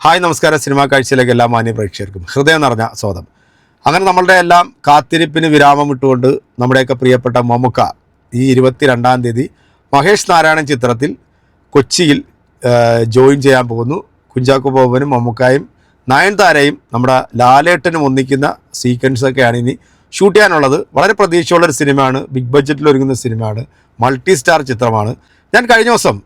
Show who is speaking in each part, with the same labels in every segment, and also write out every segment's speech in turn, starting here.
Speaker 1: Hi നമസ്കാരം. Cinema കാഴ്ചയിലേക്ക് എല്ലാ മാന്യ പ്രേക്ഷകർക്കും ഹൃദയം നിറഞ്ഞ സ്വാഗതം. അങ്ങനെ നമ്മളുടെ എല്ലാം കാത്തിരിപ്പിന് വിരാമം ഇട്ടുകൊണ്ട് നമ്മുടെയൊക്കെ പ്രിയപ്പെട്ട മമുക്ക ഈ ഇരുപത്തിരണ്ടാം തീയതി മഹേഷ് നാരായണൻ ചിത്രത്തിൽ കൊച്ചിയിൽ ജോയിൻ ചെയ്യാൻ പോകുന്നു. കുഞ്ചാക്കോ ബോബനും മമ്മുക്കായും നയൻതാരയും നമ്മുടെ ലാലേട്ടനും ഒന്നിക്കുന്ന സീക്വൻസൊക്കെയാണ് ഇനി ഷൂട്ട് ചെയ്യാനുള്ളത്. വളരെ പ്രതീക്ഷയുള്ളൊരു സിനിമയാണ് ബിഗ് ബഡ്ജറ്റിൽ ഒരുങ്ങുന്ന സിനിമയാണ് മൾട്ടി സ്റ്റാർ ചിത്രമാണ്. ഞാൻ കഴിഞ്ഞ ദിവസം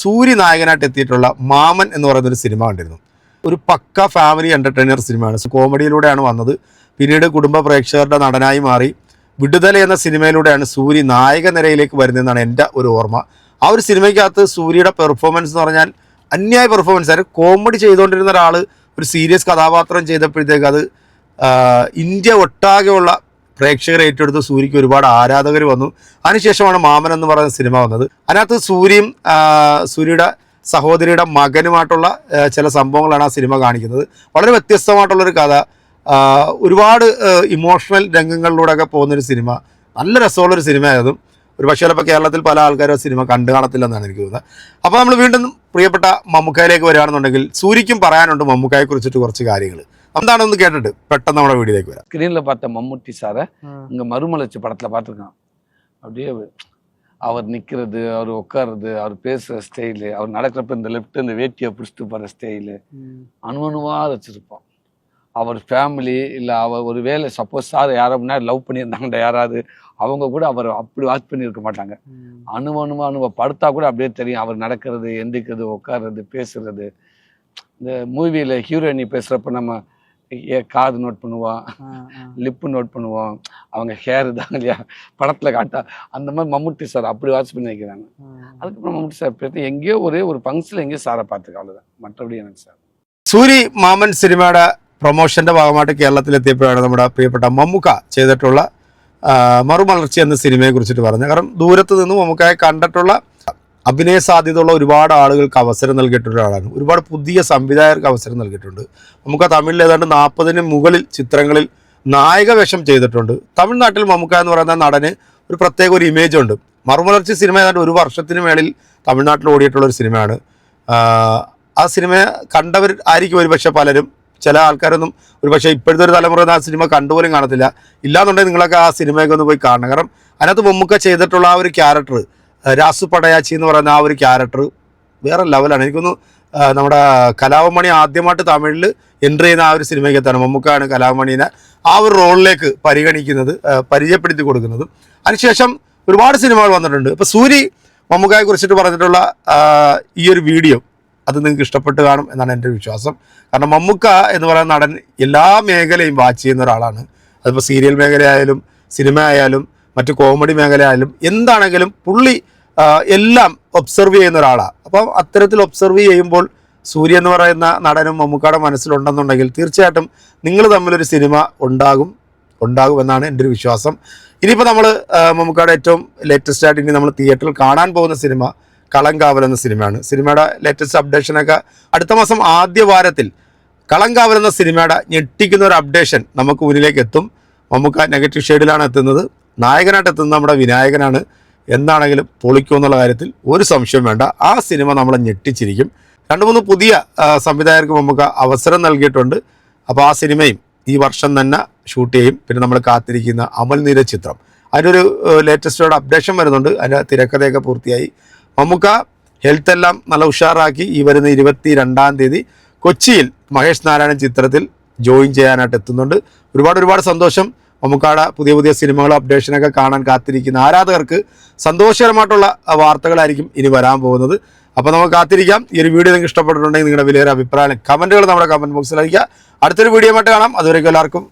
Speaker 1: സൂര്യ നായകനായിട്ട് എത്തിയിട്ടുള്ള മാമൻ എന്ന് പറയുന്ന ഒരു സിനിമ കണ്ടിരുന്നു. ഒരു പക്ക ഫാമിലി എന്റർടൈനർ സിനിമയാണ്. കോമഡിയിലൂടെയാണ് വന്നത്. പിന്നീട് കുടുംബ പ്രേക്ഷകരുടെ നടനായി മാറി. വിടുതല എന്ന സിനിമയിലൂടെയാണ് സൂര്യ നായക നിരയിലേക്ക് വരുന്നതെന്നാണ് എന്റെ ഒരു ഓർമ്മ. ആ ഒരു സിനിമയ്ക്കകത്ത് സൂര്യയുടെ പെർഫോമൻസ് എന്ന് പറഞ്ഞാൽ അന്യായ പെർഫോമൻസ് ആയിരുന്നു. കോമഡി ചെയ്തുകൊണ്ടിരുന്ന ഒരാൾ ഒരു സീരിയസ് കഥാപാത്രം ചെയ്തപ്പോഴത്തേക്ക് അത് ഇന്ത്യ ഒട്ടാകെയുള്ള പ്രേക്ഷകർ ഏറ്റെടുത്ത് സൂര്യക്ക് ഒരുപാട് ആരാധകർ വന്നു. അതിനുശേഷമാണ് മാമൻ എന്ന് പറയുന്ന സിനിമ വന്നത്. അതിനകത്ത് സൂര്യയും സൂര്യയുടെ സഹോദരിയുടെ മകനുമായിട്ടുള്ള ചില സംഭവങ്ങളാണ് ആ സിനിമ കാണിക്കുന്നത്. വളരെ വ്യത്യസ്തമായിട്ടുള്ളൊരു കഥ. ഒരുപാട് ഇമോഷണൽ രംഗങ്ങളിലൂടെയൊക്കെ പോകുന്നൊരു സിനിമ. നല്ല രസമുള്ളൊരു സിനിമയായതും. ഒരു പക്ഷേ ചിലപ്പോൾ കേരളത്തിൽ പല ആൾക്കാരും സിനിമ കണ്ടു കാണത്തില്ലെന്നാണ് എനിക്ക് തോന്നുന്നത്. അപ്പോൾ നമ്മൾ വീണ്ടും പ്രിയപ്പെട്ട മമ്മൂക്കയിലേക്ക് വരികയാണെന്നുണ്ടെങ്കിൽ സൂര്യക്കും പറയാനുണ്ട് മമ്മൂക്കയെ കുറിച്ചിട്ട് കുറച്ച് കാര്യങ്ങൾ എന്താണെന്ന് കേട്ടിട്ട് പെട്ടെന്ന് നമ്മുടെ വീഡിയോയിലേക്ക് വരാം
Speaker 2: ஸ்க்ரீனில் பார்த்த மம்முட்டி சாரை இங்கே மறுமலர்ச்சி படத்தில் பார்த்துருக்கான் அப்படியே அவர் நிற்கிறது அவர் உட்கார்றது அவர் பேசுகிற ஸ்டைலு அவர் நடக்கிறப்ப இந்த லெஃப்ட் இந்த வேட்டியை பிடிச்சிட்டு போகிற ஸ்டைலு அணு அணுவாக வச்சுருப்போம் அவர் ஃபேமிலி இல்லை அவர் ஒரு வேலை சப்போஸ் சார் யாரோ முன்னாடி லவ் பண்ணியிருந்தாங்கடா யாராவது அவங்க கூட அவர் அப்படி வாட்ச் பண்ணியிருக்க மாட்டாங்க அணு அணுவா அணுவா படுத்தா கூட அப்படியே தெரியும் அவர் நடக்கிறது எந்திக்கிறது உட்கார்றது பேசுறது இந்த மூவியில் ஹீரோயினி பேசுகிறப்ப நம்ம ஏ காது நோட் பண்ணுவோம் லிப்பு நோட் பண்ணுவோம் அவங்க ஹேர் தான் இல்லையா படத்தில் காட்டா அந்த மாதிரி மம்முட்டி சார் அப்படி வாட்ச் பண்ணி வைக்கிறாங்க அதுக்கப்புறம் மம்முட்டி சார் பேர்த்து எங்கேயோ ஒரே ஒரு ஃபங்க்ஷனில் எங்கேயோ சாரை பார்த்துருக்கேன் அவ்வளோதான் மற்றபடி எனக்கு சார்
Speaker 1: സൂരി മാമൻ സിനിമയുടെ പ്രൊമോഷന്റെ ഭാഗമായിട്ട് കേരളത്തിലെത്തിയപ്പോഴാണ് നമ്മുടെ പ്രിയപ്പെട്ട മമ്മുക്ക ചെയ്തിട്ടുള്ള ആ, മറുമലർച്ച എന്ന സിനിമയെ കുറിച്ചിട്ട് പറഞ്ഞു കാരണം ദൂരത്ത് നിന്ന് മമ്മുക്കയെ കണ്ടിട്ടുള്ള അഭിനയ സാധ്യതയുള്ള ഒരുപാട് ആളുകൾക്ക് അവസരം നൽകിയിട്ടുള്ള ആളാണ് ഒരുപാട് പുതിയ സംവിധായകർക്ക് അവസരം നൽകിയിട്ടുണ്ട്. നമുക്ക് തമിഴിൽ ഏതാണ്ട് നാൽപ്പതിന് മുകളിൽ ചിത്രങ്ങളിൽ നായക വേഷം ചെയ്തിട്ടുണ്ട്. തമിഴ്നാട്ടിൽ മമുക്ക എന്ന് പറയുന്ന നടന് ഒരു പ്രത്യേക ഒരു ഇമേജ് ഉണ്ട്. മറുമലർച്ച സിനിമ ഏതാണ്ട് ഒരു വർഷത്തിന് മേളിൽ തമിഴ്നാട്ടിൽ ഓടിയിട്ടുള്ള ഒരു സിനിമയാണ്. ആ, ആ സിനിമ കണ്ടവർ ആയിരിക്കും ഒരുപക്ഷെ പലരും. ചില ആൾക്കാരൊന്നും ഒരുപക്ഷെ ഇപ്പോഴത്തെ ഒരു തലമുറ ആ സിനിമ കണ്ടുപോലും കാണത്തില്ല. ഇല്ലാന്നുണ്ടെങ്കിൽ നിങ്ങളൊക്കെ ആ സിനിമയൊക്കെ ഒന്ന് പോയി കാണണം. കാരണം അതിനകത്ത് മമ്മൂക്ക ചെയ്തിട്ടുള്ള ആ ഒരു ക്യാരക്ടർ രാസു പടയാച്ചി എന്ന് പറയുന്ന ആ ഒരു ക്യാരക്ടർ വേറെ ലെവലാണ് എനിക്കൊന്ന് നമ്മുടെ കലാവമണി ആദ്യമായിട്ട് തമിഴിൽ എൻട്രി ചെയ്യുന്ന ആ ഒരു സിനിമയ്ക്കത്താണ് മമ്മൂക്കാണ് കലാവമണീനെ ആ ഒരു റോളിലേക്ക് പരിഗണിക്കുന്നത് പരിചയപ്പെടുത്തി കൊടുക്കുന്നതും. അതിനുശേഷം ഒരുപാട് സിനിമകൾ വന്നിട്ടുണ്ട്. ഇപ്പോൾ സൂരി മമ്മൂക്കായെ കുറിച്ചിട്ട് പറഞ്ഞിട്ടുള്ള ഈ ഒരു വീഡിയോ അത് നിങ്ങൾക്ക് ഇഷ്ടപ്പെട്ട് കാണും എന്നാണ് എന്റെ വിശ്വാസം. കാരണം മമ്മൂക്ക എന്ന് പറയുന്ന നടൻ എല്ലാ മേഖലയും വാച്ച് ചെയ്യുന്ന ഒരാളാണ്. അതിപ്പോൾ സീരിയൽ മേഖലയായാലും സിനിമ ആയാലും മറ്റു കോമഡി മേഖലയായാലും എന്താണെങ്കിലും പുള്ളി എല്ലാം ഒബ്സർവ് ചെയ്യുന്ന ഒരാളാണ് അപ്പം അത്തരത്തിൽ ഒബ്സർവ് ചെയ്യുമ്പോൾ സൂര്യ എന്ന് പറയുന്ന നടനും മമ്മൂക്കാടെ മനസ്സിലുണ്ടെന്നുണ്ടെങ്കിൽ തീർച്ചയായിട്ടും നിങ്ങൾ തമ്മിലൊരു സിനിമ ഉണ്ടാകും ഉണ്ടാകും എന്നാണ് എന്റെ ഒരു വിശ്വാസം. ഇനിയിപ്പോൾ നമ്മൾ മമ്മൂക്കാട് ഏറ്റവും ലേറ്റസ്റ്റ് ആയിട്ട് ഇനി നമ്മൾ തിയേറ്ററിൽ കാണാൻ പോകുന്ന സിനിമ കളങ്കാവൽ എന്ന സിനിമയാണ് സിനിമയുടെ ലേറ്റസ്റ്റ് അപ്ഡേഷനൊക്കെ അടുത്ത മാസം ആദ്യ വാരത്തിൽ കളങ്കാവൽ എന്ന സിനിമയുടെ ഞെട്ടിക്കുന്ന ഒരു അപ്ഡേഷൻ നമുക്ക് മുന്നിലേക്ക് എത്തും. മമ്മൂക്ക നെഗറ്റീവ് ഷെയ്ഡിലാണ് എത്തുന്നത്. നായകനായിട്ട് എത്തുന്നത് നമ്മുടെ വിനായകനാണ്. എന്താണെങ്കിലും പൊളിക്കും എന്നുള്ള കാര്യത്തിൽ ഒരു സംശയം വേണ്ട. ആ സിനിമ നമ്മളെ ഞെട്ടിച്ചിരിക്കും. രണ്ട് മൂന്ന് പുതിയ സംവിധായകർക്ക് നമുക്ക് അവസരം നൽകിയിട്ടുണ്ട്. അപ്പോൾ ആ സിനിമയും ഈ വർഷം തന്നെ ഷൂട്ട് ചെയ്യും. പിന്നെ നമ്മൾ കാത്തിരിക്കുന്ന അമൽ നീര ചിത്രം. അതിനൊരു ലേറ്റസ്റ്റോടെ അപ്ഡേഷൻ വരുന്നുണ്ട്. അതിന്റെ തിരക്കഥയൊക്കെ പൂർത്തിയായി. മമ്മൂക്ക ഹെൽത്ത് എല്ലാം നല്ല ഉഷാറാക്കി. ഈ വരുന്ന ഇരുപത്തി രണ്ടാം തീയതി കൊച്ചിയിൽ മഹേഷ് നാരായണൻ ചിത്രത്തിൽ ജോയിൻ ചെയ്യാനായിട്ട് എത്തുന്നുണ്ട്. ഒരുപാട് ഒരുപാട് സന്തോഷം. മമ്മൂക്കാടെ പുതിയ പുതിയ സിനിമകളും അപ്ഡേഷനൊക്കെ കാണാൻ കാത്തിരിക്കുന്ന ആരാധകർക്ക് സന്തോഷകരമായിട്ടുള്ള വാർത്തകളായിരിക്കും ഇനി വരാൻ പോകുന്നത്. അപ്പോൾ നമുക്ക് കാത്തിരിക്കാം. ഈ ഒരു വീഡിയോ നിങ്ങൾക്ക് ഇഷ്ടപ്പെട്ടിട്ടുണ്ടെങ്കിൽ നിങ്ങളുടെ വലിയൊരു അഭിപ്രായം കമന്റുകൾ നമ്മുടെ കമന്റ് ബോക്സിൽ അയക്കുക അടുത്തൊരു വീഡിയോ ആയിട്ട് കാണാം. അതുവരെയ്ക്കും എല്ലാവർക്കും